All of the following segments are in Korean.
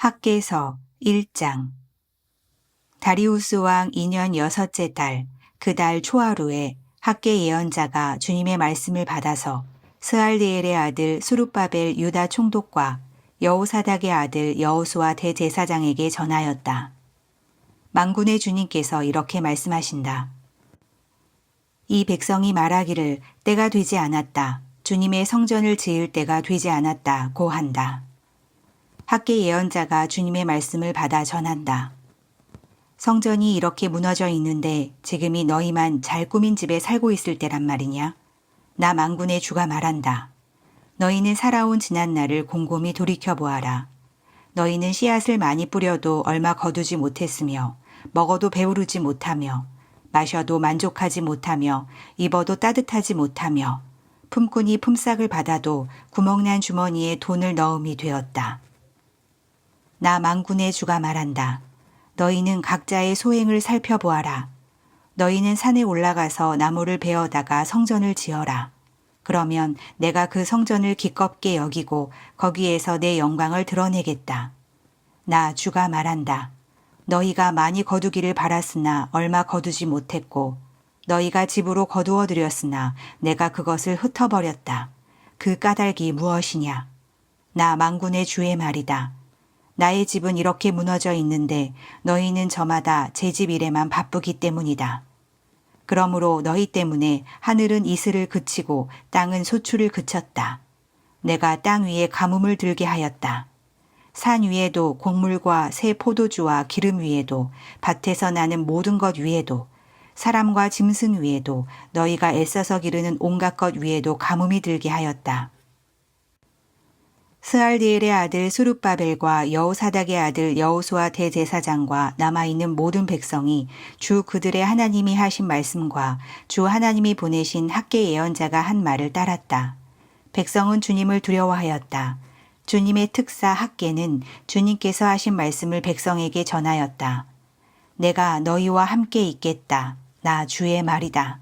학계서 1장 다리우스 왕 2년 여섯째 달, 그 달 초하루에 학계 예언자가 주님의 말씀을 받아서 스알디엘의 아들 수룹바벨 유다 총독과 여호사닥의 아들 여호수아 대제사장에게 전하였다. 망군의 주님께서 이렇게 말씀하신다. 이 백성이 말하기를 때가 되지 않았다. 주님의 성전을 지을 때가 되지 않았다. 고 한다. 학계 예언자가 주님의 말씀을 받아 전한다. 성전이 이렇게 무너져 있는데 지금이 너희만 잘 꾸민 집에 살고 있을 때란 말이냐? 나 망군의 주가 말한다. 너희는 살아온 지난 날을 곰곰이 돌이켜 보아라. 너희는 씨앗을 많이 뿌려도 얼마 거두지 못했으며 먹어도 배부르지 못하며 마셔도 만족하지 못하며 입어도 따뜻하지 못하며 품꾼이 품삯을 받아도 구멍난 주머니에 돈을 넣음이 되었다. 나 망군의 주가 말한다. 너희는 각자의 소행을 살펴보아라. 너희는 산에 올라가서 나무를 베어다가 성전을 지어라. 그러면 내가 그 성전을 기껍게 여기고 거기에서 내 영광을 드러내겠다. 나 주가 말한다. 너희가 많이 거두기를 바랐으나 얼마 거두지 못했고 너희가 집으로 거두어 들였으나 내가 그것을 흩어버렸다. 그 까닭이 무엇이냐? 나 망군의 주의 말이다. 나의 집은 이렇게 무너져 있는데 너희는 저마다 제 집 일에만 바쁘기 때문이다. 그러므로 너희 때문에 하늘은 이슬을 그치고 땅은 소출을 그쳤다. 내가 땅 위에 가뭄을 들게 하였다. 산 위에도 곡물과 새 포도주와 기름 위에도 밭에서 나는 모든 것 위에도 사람과 짐승 위에도 너희가 애써서 기르는 온갖 것 위에도 가뭄이 들게 하였다. 스알디엘의 아들 수룹바벨과 여호사닥의 아들 여호수아 대제사장과 남아있는 모든 백성이 주 그들의 하나님이 하신 말씀과 주 하나님이 보내신 학계 예언자가 한 말을 따랐다. 백성은 주님을 두려워하였다. 주님의 특사 학계는 주님께서 하신 말씀을 백성에게 전하였다. 내가 너희와 함께 있겠다. 나 주의 말이다.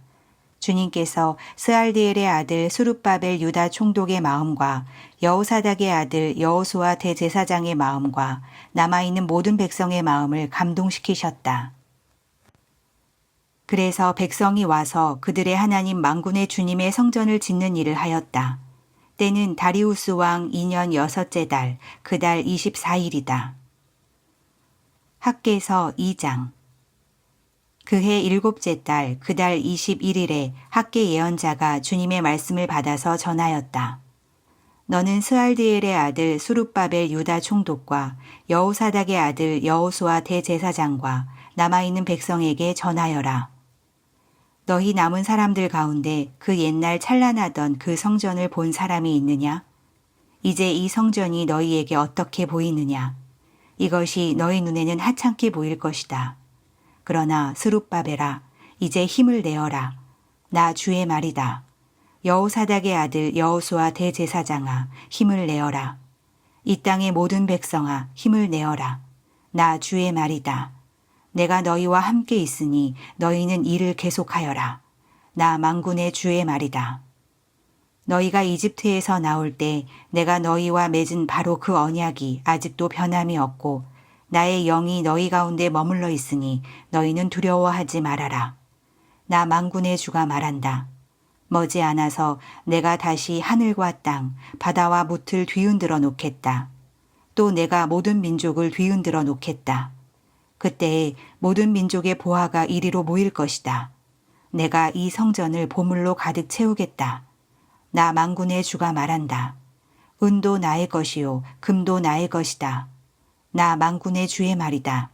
주님께서 스알디엘의 아들 수룹바벨 유다 총독의 마음과 여호사닥의 아들 여호수아 대제사장의 마음과 남아있는 모든 백성의 마음을 감동시키셨다. 그래서 백성이 와서 그들의 하나님 망군의 주님의 성전을 짓는 일을 하였다. 때는 다리우스 왕 2년 여섯째 달, 그 달 24일이다. 학계서 2장 그해 일곱째 달, 그달 21일에 학계 예언자가 주님의 말씀을 받아서 전하였다. 너는 스알디엘의 아들 수룹바벨 유다 총독과 여호사닥의 아들 여호수아 대제사장과 남아있는 백성에게 전하여라. 너희 남은 사람들 가운데 그 옛날 찬란하던 그 성전을 본 사람이 있느냐? 이제 이 성전이 너희에게 어떻게 보이느냐? 이것이 너희 눈에는 하찮게 보일 것이다. 그러나 스룹바벨아 이제 힘을 내어라. 나 주의 말이다. 여호사닥의 아들 여호수아 대제사장아 힘을 내어라. 이 땅의 모든 백성아 힘을 내어라. 나 주의 말이다. 내가 너희와 함께 있으니 너희는 일을 계속하여라. 나 망군의 주의 말이다. 너희가 이집트에서 나올 때 내가 너희와 맺은 바로 그 언약이 아직도 변함이 없고 나의 영이 너희 가운데 머물러 있으니 너희는 두려워하지 말아라. 나 망군의 주가 말한다. 머지않아서 내가 다시 하늘과 땅, 바다와 무틀 뒤흔들어 놓겠다. 또 내가 모든 민족을 뒤흔들어 놓겠다. 그때에 모든 민족의 보화가 이리로 모일 것이다. 내가 이 성전을 보물로 가득 채우겠다. 나 망군의 주가 말한다. 은도 나의 것이요, 금도 나의 것이다. 나 망군의 주의 말이다.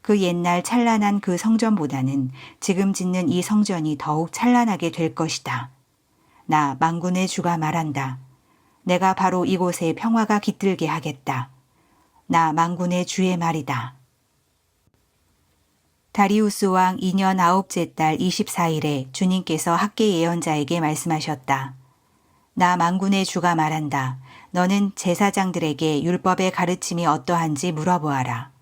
그 옛날 찬란한 그 성전보다는 지금 짓는 이 성전이 더욱 찬란하게 될 것이다. 나 망군의 주가 말한다. 내가 바로 이곳에 평화가 깃들게 하겠다. 나 망군의 주의 말이다. 다리우스 왕 2년 아홉째 달 24일에 주님께서 학계 예언자에게 말씀하셨다. 나 망군의 주가 말한다. 너는 제사장들에게 율법의 가르침이 어떠한지 물어보아라.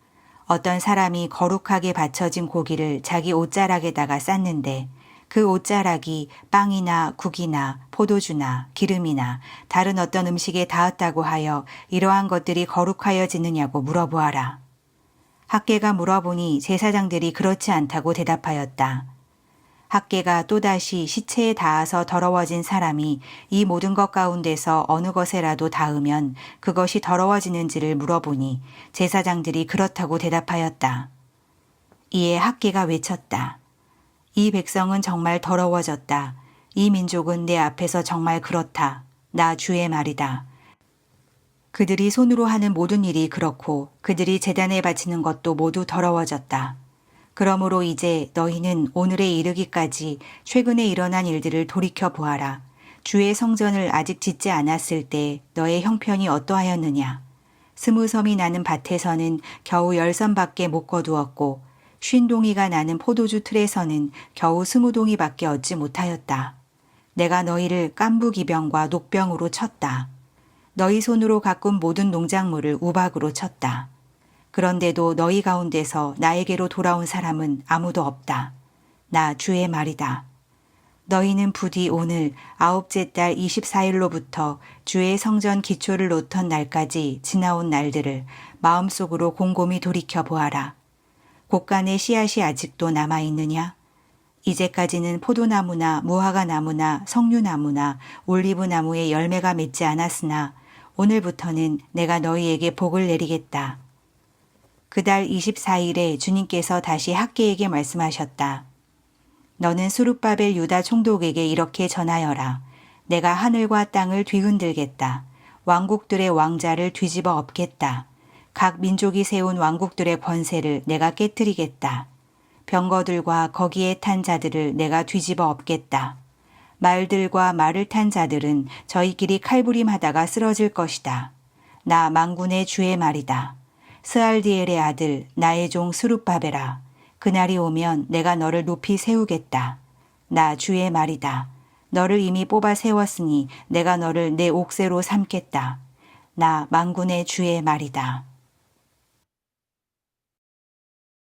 어떤 사람이 거룩하게 바쳐진 고기를 자기 옷자락에다가 쌌는데 그 옷자락이 빵이나 국이나 포도주나 기름이나 다른 어떤 음식에 닿았다고 하여 이러한 것들이 거룩하여지느냐고 물어보아라. 학계가 물어보니 제사장들이 그렇지 않다고 대답하였다. 학계가 또다시 시체에 닿아서 더러워진 사람이 이 모든 것 가운데서 어느 것에라도 닿으면 그것이 더러워지는지를 물어보니 제사장들이 그렇다고 대답하였다. 이에 학계가 외쳤다. 이 백성은 정말 더러워졌다. 이 민족은 내 앞에서 정말 그렇다. 나 주의 말이다. 그들이 손으로 하는 모든 일이 그렇고 그들이 재단에 바치는 것도 모두 더러워졌다. 그러므로 이제 너희는 오늘에 이르기까지 최근에 일어난 일들을 돌이켜 보아라. 주의 성전을 아직 짓지 않았을 때 너의 형편이 어떠하였느냐. 스무 섬이 나는 밭에서는 겨우 열 섬밖에 못 거두었고 쉰 동이가 나는 포도주 틀에서는 겨우 스무 동이밖에 얻지 못하였다. 내가 너희를 깐부기병과 녹병으로 쳤다. 너희 손으로 가꾼 모든 농작물을 우박으로 쳤다. 그런데도 너희 가운데서 나에게로 돌아온 사람은 아무도 없다. 나 주의 말이다. 너희는 부디 오늘 아홉째 달 24일로부터 주의 성전 기초를 놓던 날까지 지나온 날들을 마음속으로 곰곰이 돌이켜 보아라. 곳간의 씨앗이 아직도 남아 있느냐? 이제까지는 포도나무나 무화과 나무나 석류나무나 올리브 나무에 열매가 맺지 않았으나 오늘부터는 내가 너희에게 복을 내리겠다. 그달 24일에 주님께서 다시 학계에게 말씀하셨다. 너는 수룹바벨 유다 총독에게 이렇게 전하여라. 내가 하늘과 땅을 뒤흔들겠다. 왕국들의 왕자를 뒤집어 엎겠다. 각 민족이 세운 왕국들의 권세를 내가 깨뜨리겠다. 병거들과 거기에 탄 자들을 내가 뒤집어 엎겠다. 말들과 말을 탄 자들은 저희끼리 칼부림하다가 쓰러질 것이다. 나 망군의 주의 말이다. 스알디엘의 아들 나의 종 스룹바베라. 그날이 오면 내가 너를 높이 세우겠다. 나 주의 말이다. 너를 이미 뽑아 세웠으니 내가 너를 내 옥새로 삼겠다. 나 망군의 주의 말이다.